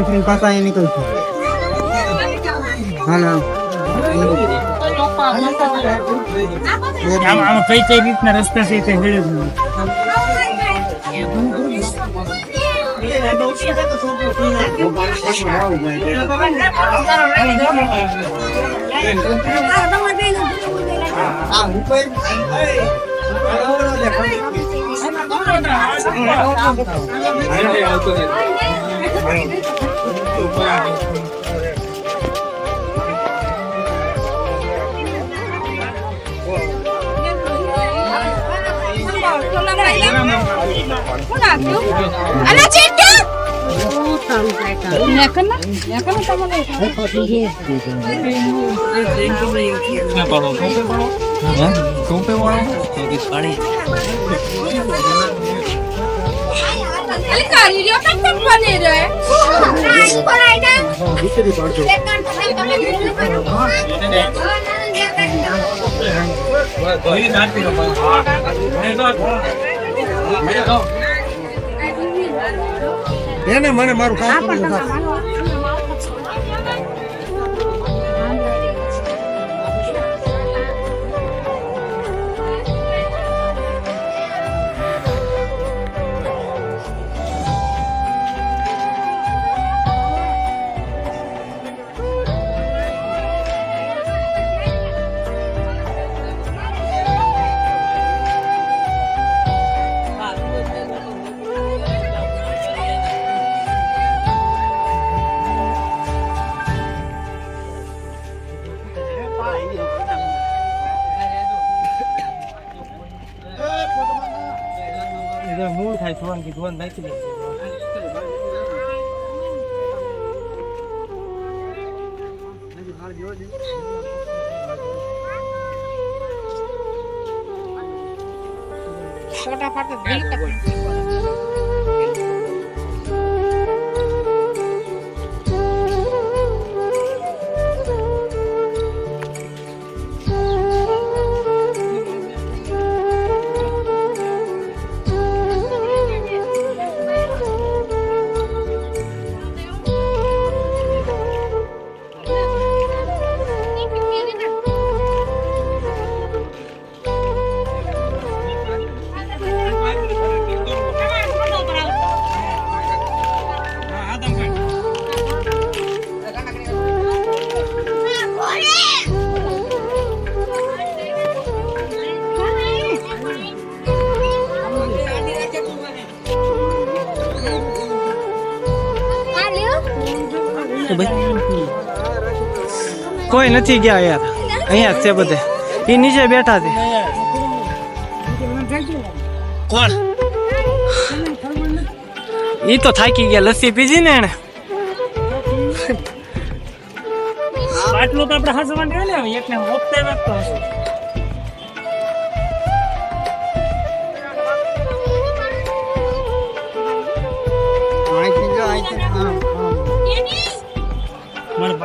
આમ કરીને પાછા અહીં નીકળશું. હા ના. આમ આમ કઈ કઈ રીતના રસ્તા છે તે હેડે જ નહીં. આ ઉપર અલા ચેટુ અલી કારી રહ્યો તક તક બને રે આઈ પડાઈ ના વિચરી પડજો લેકન તમે એને મને મારું કામ કરવું છે. થાય થોડા કે ધોન નાખી દે. છોટા પાટે દિલ ભાઈ. કોઈ નથી ગયા યાર. અહીંયા છે બધે. એ નીચે બેઠા છે. કોણ? એ તો થાકી ગયા. લસ્સી પીજી ને એને આટલું તો આપણે હસવાનું રહે ને વખતે વખતે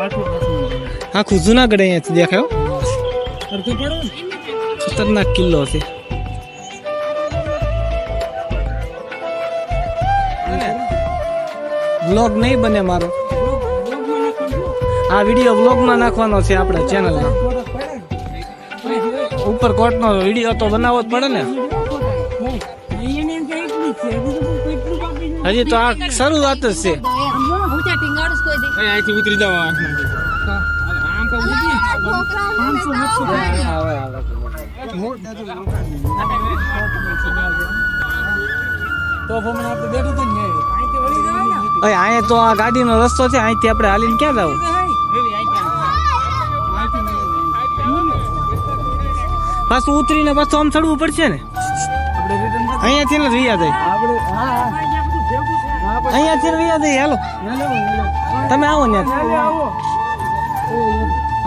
આખું જુનાગઢ અહીંયાથી દેખાયો અડધું પડો ને? ખતરનાક કિલ્લો છે. વ્લોગ નહીં બને મારો. આ વીડિયો વ્લોગમાં નાખવાનો છે આપણા ચેનલમાં ઉપર કોર્ટનો વીડિયો તો બનાવવો જ પડે ને. હજી તો આ શરૂઆત જ છે. અહીંથી ઉતરી જાવ અહીંયા તો આ ગાડીનો રસ્તો છે અહીંથી આપણે હાલીને ક્યાં જવું? પાછું ઉતરીને પાછું આમ ચડવું પડશે ને? અહીંયાથી ને રહ્યા જાય. અહીંયાથી રહ્યા જાય, હાલો. તમે આવો ને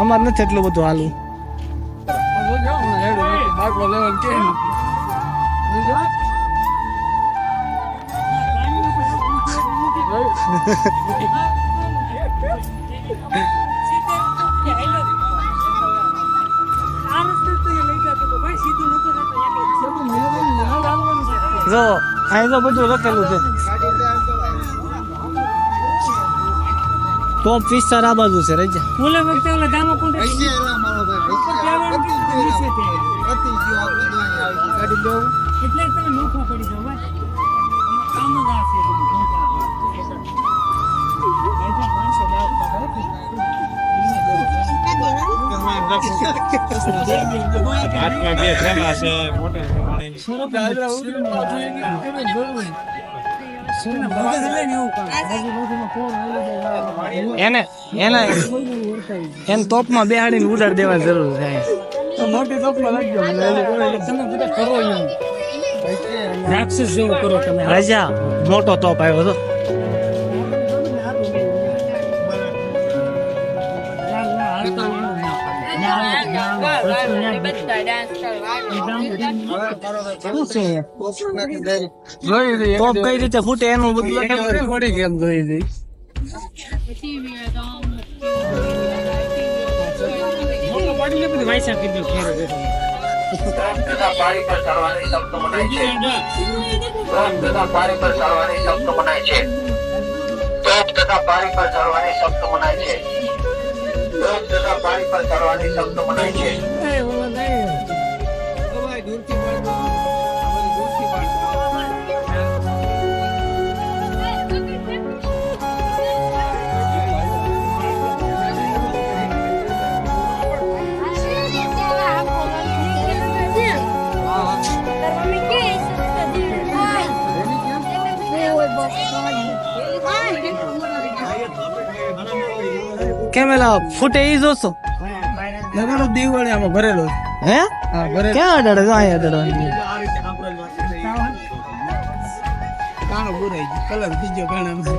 અમારે નથી એટલું બધું હાલવું. જો અહીં તો બધું લખેલું છે. ટોપ વિસ્તાર આ બાજુ છે રજા ઓલા વખતે ઓલે દામો કોન્ટ્રાક્ટ હૈસે એલા મારો ભાઈ. પતી જ ગયું. છે તે. પતી જ ગયું. આપણે તો આવી. ગાડી લેવું? એટલે તમે નોખા પડી જાવ ભાઈ કામ જ આ છે બધું. હાથમાં બે થેલા છે મોટે એને એને એને બેહાડીને ઉડાડ દેવાની જરૂર છે. મોટી ટોપમાં લખજો તમે બધા કરો રાક્ષસ જેવું કરો તમે. રજા મોટો તોપ આવ્યો હતો. બધા ડાન્સ ટોપ કઈ રીતે ફૂટે એનું બધું? કીધું ફેરો બેઠો તથા પાણી પર ચડવાની શબ્દ મનાય છે તોપ તથા પાણી પર ચડવાની શબ્દ મનાય છે તોપ તથા પાણી પર ચડવાની શબ્દ મનાય છે તોપ તથા પાણી પર ચડવાની શબ્દ મનાય છે ઓ ભાઈ, દૂરથી પાડજો. આ બધી દૂરથી પાડજો. કેમ એલા ફૂટે ઈ જોશો લગાડો દિવાળી આમાં ભરેલો છે. હે? ક્યાં અડાડે જો અહીંયા અડાડવાની કાણો બુરાઈ ગયો. કલર ગયો કાણામાં.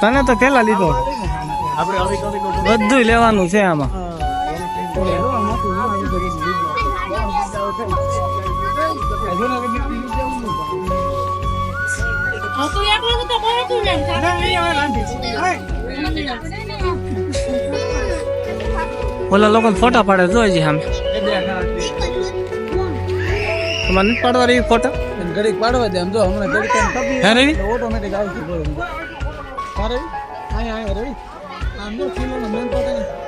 તને તો પેલા લીધો. બધું લેવાનું છે આમાં. ઓલા લોકો ફોટા પાડે જોઈ છે આમ નથી પાડવા રહી ફોટા? ઘડીક પાડવા દે આમ જો હમણાં ઘડીક હે રવિ ઓટોમેટિક આવશે હા રવિ અહીંયા અહીંયા રવિ આમ જો ફિલ્મ મેન પતા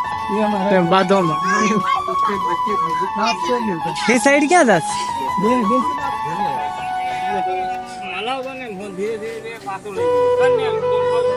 તેમ में જાત? હલાવવાને ધીરે ધીરે પાછું લઈ